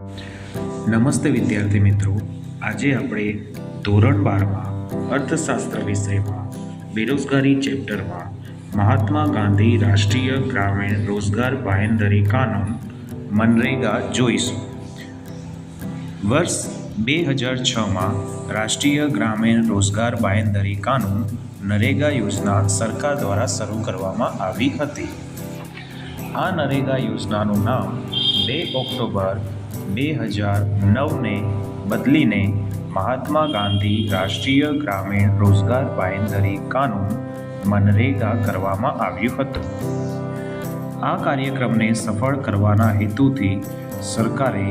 નમસ્તે વિદ્યાર્થી મિત્રો. આજે આપણે ધોરણ બારમાં અર્થશાસ્ત્ર વિષયમાં બેરોજગારી ચેપ્ટરમાં મહાત્મા ગાંધી રાષ્ટ્રીય ગ્રામીણ રોજગાર બાંહેધરી કાનૂન મનરેગા જોઈશું. વર્ષ બે હજાર છમાં રાષ્ટ્રીય ગ્રામીણ રોજગાર બાયંદરી કાનૂન નરેગા યોજના સરકાર દ્વારા શરૂ કરવામાં આવી હતી. આ નરેગા યોજનાનું નામ બે ઓક્ટોબર બે હજાર નવને બદલીને મહાત્મા ગાંધી રાષ્ટ્રીય ગ્રામીણ રોજગાર બાંયધરી કાનૂન મનરેગા કરવામાં આવ્યું હતું. આ કાર્યક્રમને સફળ કરવાના હેતુથી સરકારે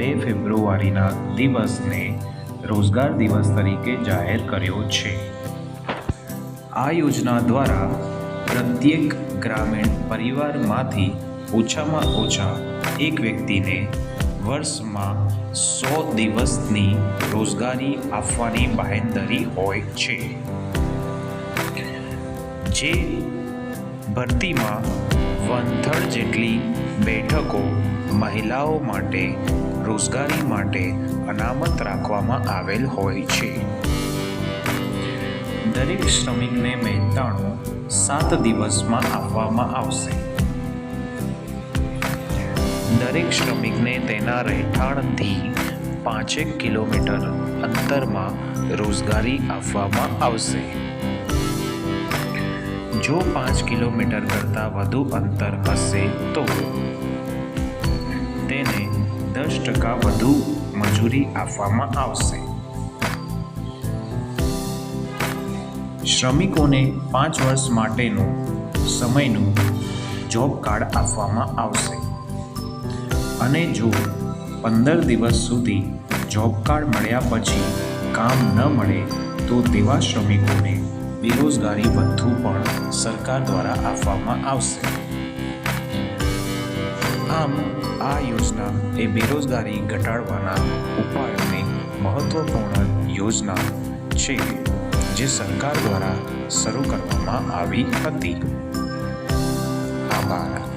બે ફેબ્રુઆરીના દિવસને રોજગાર દિવસ તરીકે જાહેર કર્યો છે. આ યોજના દ્વારા પ્રત્યેક ગ્રામીણ પરિવારમાંથી ઓછામાં ઓછા એક વ્યક્તિને વર્ષમાં સો દિવસની રોજગારી આપવાની બાહેંધરી હોય છે. જે ભરતીમાં વંથળ જેટલી બેઠકો મહિલાઓ માટે, રોજગારી માટે અનામત રાખવામાં આવેલ હોય છે. દરેક શ્રમિકને મહેનતાણું સાત દિવસમાં આપવામાં આવશે. દરેક શ્રમિકને તેના રહેઠાણથી પાંચેક કિલોમીટર અંતરમાં રોજગારી આપવામાં આવશે. જો પાંચ કિલોમીટર કરતાં વધુ અંતર હશે તો તેને દસ ટકા વધુ મજૂરી આપવામાં આવશે. શ્રમિકોને પાંચ વર્ષ માટેનું સમયનું જોબ કાર્ડ આપવામાં આવશે. અને જો પંદર દિવસ સુધી જોબ કાર્ડ મળ્યા પછી કામ ન મળે, તો તેવા શ્રમિકોને બેરોજગારી ભથ્થું પણ સરકાર દ્વારા આપવામાં આવશે. આમ, આ યોજના એ બેરોજગારી ઘટાડવાના ઉપાયોની મહત્વપૂર્ણ યોજના છે, જે સરકાર દ્વારા શરૂ કરવામાં આવી હતી. આભાર.